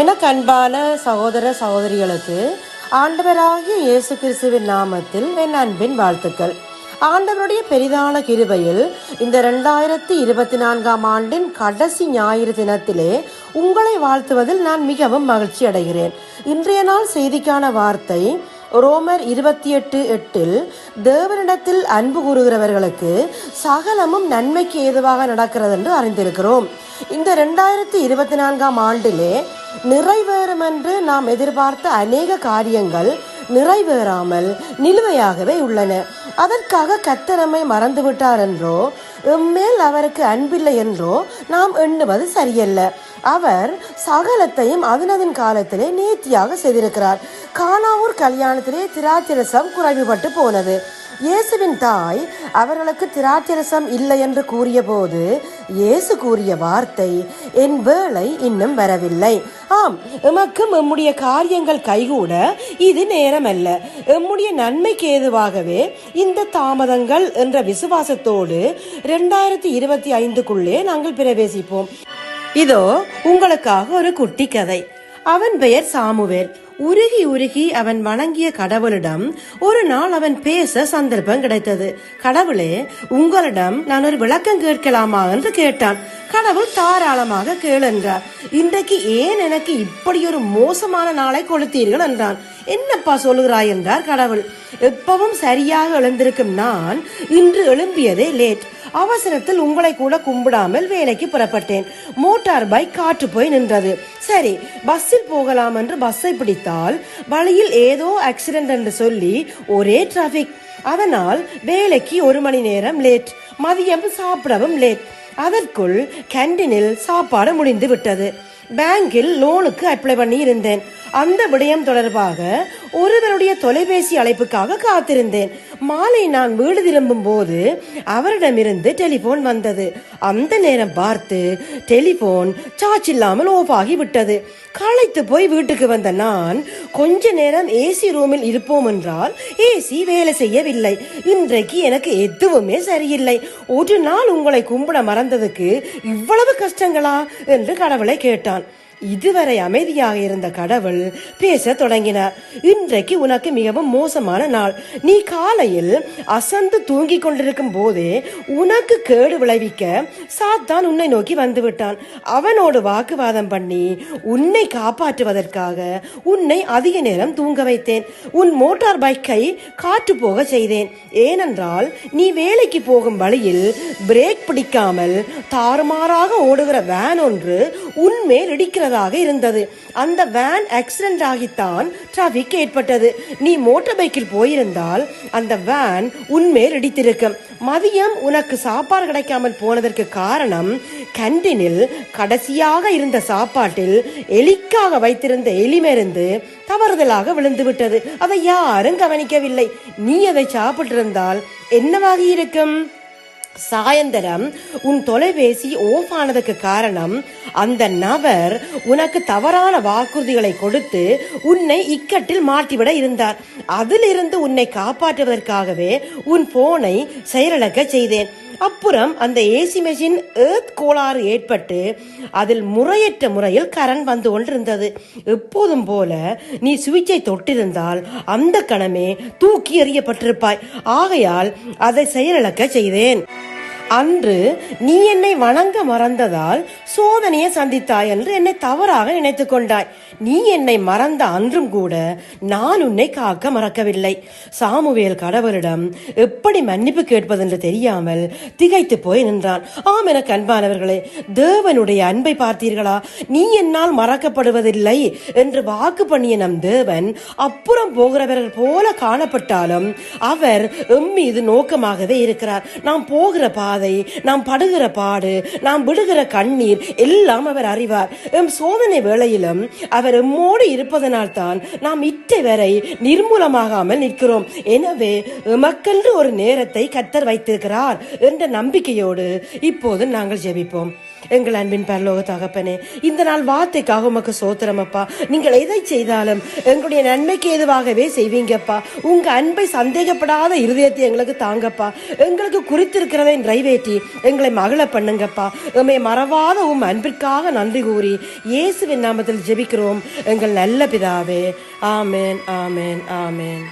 எனக்கு அன்பான சகோதர சகோதரிகளுக்கு ஆண்டவராகிய இயேசு கிறிஸ்துவின் நாமத்தில் என் அன்பின் வாழ்த்துக்கள். ஆண்டவருடைய பெரிதான கிருபையில் இந்த ரெண்டாயிரத்தி இருபத்தி நான்காம் ஆண்டின் கடைசி ஞாயிறு தினத்திலே உங்களை வாழ்த்துவதில் நான் மிகவும் மகிழ்ச்சி அடைகிறேன். இன்றைய நாள் செய்திக்கான வார்த்தை ரோமர் இருபத்தி எட்டு எட்டில் தேவனிடத்தில் அன்பு கூறுகிறவர்களுக்கு சகலமும் நன்மைக்கு ஏதுவாக நடக்கிறது என்று அறிந்திருக்கிறோம். இந்த ரெண்டாயிரத்தி இருபத்தி நான்காம் ஆண்டிலே நிறைவேறும் என்று நாம் எதிர்பார்த்த அநேக காரியங்கள் நிறைவேறாமல் நிலுவையாகவே உள்ளன. அதற்காக கத்தனமை மறந்துவிட்டார் என்றோ எம்மேல் அவருக்கு அன்பில்லை என்றோ நாம் எண்ணுவது சரியல்ல. அவர் சகலத்தையும் அதனதன் காலத்திலே நேர்த்தியாக செய்திருக்கிறார். காணாவூர் கல்யாணத்திலே திராட்சரசம் குறைவுபட்டு போனது. இயேசுவின் தாய் அவர்களுக்கு திராட்சரசம் இல்லை என்று கூறிய போது இயேசு கூறிய வார்த்தை என் வேலை இன்னும் வரவில்லை. ஆம் எமக்கும் எம்முடைய காரியங்கள் கைகூட இது நேரமல்ல. எம்முடைய நன்மைக்கு ஏதுவாகவே இந்த தாமதங்கள் என்ற விசுவாசத்தோடு ரெண்டாயிரத்தி இருபத்தி ஐந்துக்குள்ளே நாங்கள் பிரவேசிப்போம். இதோ உங்களுக்காக ஒரு குட்டி கதை அவன் பெயர் சாமுவேல். உருகி உருகி அவன் வணங்கிய கடவுளிடம் ஒரு நாள் அவன் பேச சந்தர்ப்பம் கிடைத்தது. கடவுளே உங்களிடம் நான் ஒரு விளக்கம் கேட்கலாமா என்று கேட்டான். கடவுள் தாராளமாக கேள் என்றார். இன்றைக்கு ஏன் எனக்கு இப்படி ஒரு மோசமான நாளை கொடுத்தீர்கள் என்றான். என்னப்பா சொல்லுகிறாய் என்றார் கடவுள். எப்பவும் சரியாக எழுந்திருக்கும் நான் இன்று எழும்பியதே லேட். அவசரத்தில் உங்களை கூட கும்பிடாமல் வேலைக்கு புறப்பட்டேன். மோட்டார் பைக் காற்று போய் நின்றது. சரி பஸ்ஸில் போகலாம் என்று பஸ்ஸை பிடித்தால் வழியில் ஏதோ ஆக்சிடென்ட் என்று சொல்லி ஒரே டிராபிக் அதனால் வேலைக்கு ஒரு மணி நேரம் லேட் மதியம் சாப்பிடவும் லேட் அதற்குள் கேண்டீனில் சாப்பாடு முடிந்து விட்டது. பேங்கில் லோனுக்கு அப்ளை பண்ணி இருந்தேன் அந்த விடயம் தொடர்பாக ஒருவருடைய தொலைபேசி அழைப்புக்காக காத்திருந்தேன். மாலை நான் வீடு திரும்பும் போது அவரிடமிருந்து டெலிபோன் வந்தது. அந்த நேரம் பார்த்து டெலிபோன் சார்ஜ் இல்லாமல் ஓஃப் ஆகிவிட்டது களைத்து போய் வீட்டுக்கு வந்த நான் கொஞ்ச நேரம் ஏசி ரூமில் இருப்போம் என்றால் ஏசி வேலை செய்யவில்லை. இன்றைக்கு எனக்கு எதுவுமே சரியில்லை. ஒரு நாள் உங்களை கும்பிட மறந்ததுக்கு இவ்வளவு கஷ்டங்களா? என்று கடவுளை கேட்டான். இதுவரை அமைதியாக இருந்த கடவுள் பேச தொடங்கினார். இன்றைக்கு உனக்கு மிகவும் மோசமான நாள். நீ காலையில் அசந்து தூங்கிக் கொண்டிருக்கும் போதே உனக்கு கேடு விளைவிக்க சாத்தான் உன்னை நோக்கி வந்து விட்டான் அவனோடு வாக்குவாதம் பண்ணி உன்னை காப்பாற்றுவதற்காக உன்னை அதிக நேரம் தூங்க வைத்தேன். உன் மோட்டார் பைக்கை காற்று போக செய்தேன். ஏனென்றால் நீ வேலைக்கு போகும் வழியில் பிரேக் பிடிக்காமல் தாறுமாறாக ஓடுகிற வேன் ஒன்று உன்மேல் இடிக்கிறதாக இருந்தது. அந்த வேன் ஆக்சிடென்ட் ஆகித்தான் டிராபிக் ஏற்பட்டது. நீ மோட்டார் பைக்கில் போயிருந்தால் அந்த வேன் உன்மேல் இடித்திருக்கும். மதியம் உனக்கு சாப்பாடு கிடைக்காமல் போனதற்கு காரணம் கண்டினில் கடைசியாக இருந்த சாப்பாட்டில் எலிக்காக வைத்திருந்த எலி மருந்து தவறுதலாக விழுந்து விட்டது அதை யாரும் கவனிக்கவில்லை. நீ அதை சாப்பிட்டிருந்தால் என்னவாகி இருக்கும் சாயந்தரம் உன் தொலைபேசி ஓஃப் ஆனதுக்கு காரணம் அந்த நபர் உனக்கு தவறான வாக்குறுதிகளை கொடுத்து உன்னை இக்கட்டில் மாட்டிவிட இருந்தார். அதிலிருந்து உன்னை காப்பாற்றுவதற்காகவே உன் போனை செயலிழக்க செய்தேன். அப்புறம் அந்த ஏசி மெஷின் ஏர்த் கோளாறு ஏற்பட்டு அதில் முறையற்ற முறையில் கரண்ட் வந்து கொண்டிருந்தது. எப்போதும் போல நீ சுவிட்சை தொட்டிருந்தால் அந்த கணமே தூக்கி எறியப்பட்டிருப்பாய். ஆகையால் அதை செயலிழக்க செய்தேன். அன்று நீ என்னை வணங்க மறந்ததால் சோதனையை சந்தித்தாய் என்று என்னை தவறாக நினைத்து கொண்டாய். நீ என்னை மறந்த அன்றும் கூட நான் உன்னை காக்க மறக்கவில்லை. சாமுவேல் கடவுளிடம் எப்படி மன்னிப்பு கேட்பதென்று தெரியாமல் திகைத்து போய் நின்றான். ஆம் என கண்பானவர்களே தேவனுடைய அன்பை பார்த்தீர்களா? நீ என்னால் மறக்கப்படுவதில்லை என்று வாக்கு பண்ணிய நம் தேவன் அப்புறம் போகிறவர்கள் போல காணப்பட்டாலும் அவர் எம் மீது நோக்கமாகவே இருக்கிறார். நாம் போகிற பாதை நாம் படுகிற பாடு நாம் விடுகிற கண்ணீர் எல்லாம் அவர் அறிவார். எம் சோதனை வேளையிலும் அவர் எம்மோடு இருப்பதனால்தான் நாம் இட்டை வரை நிர்மூலமாகாமல் நிற்கிறோம். எனவே எமக்கென்று ஒரு நேரத்தை கத்தர் வைத்திருக்கிறார் என்ற நம்பிக்கையோடு இப்போது நாங்கள் ஜெபிப்போம். எங்கள் அன்பின் பரலோக தகப்பனே இந்த நாள் வார்த்தைக்காக உமக்கு சோத்திரம் அப்பா. நீங்கள் எதை செய்தாலும் எங்களுடைய நன்மைக்கு ஏதுவாகவே செய்வீங்கப்பா. உங்க அன்பை சந்தேகப்படாத இருதயத்தை எங்களுக்கு தாங்கப்பா. எங்களுக்கு குறித்திருக்கிறதை நிறைவேற்றி எங்களை மகிழ பண்ணுங்கப்பா. எம்மை மறவாத உம் அன்பிற்காக நன்றி கூறி இயேசுவின் நாமத்தில் ஜெபிக்கிறோம். எங்கள் நல்ல பிதாவே. ஆமேன் ஆமேன் ஆமேன்.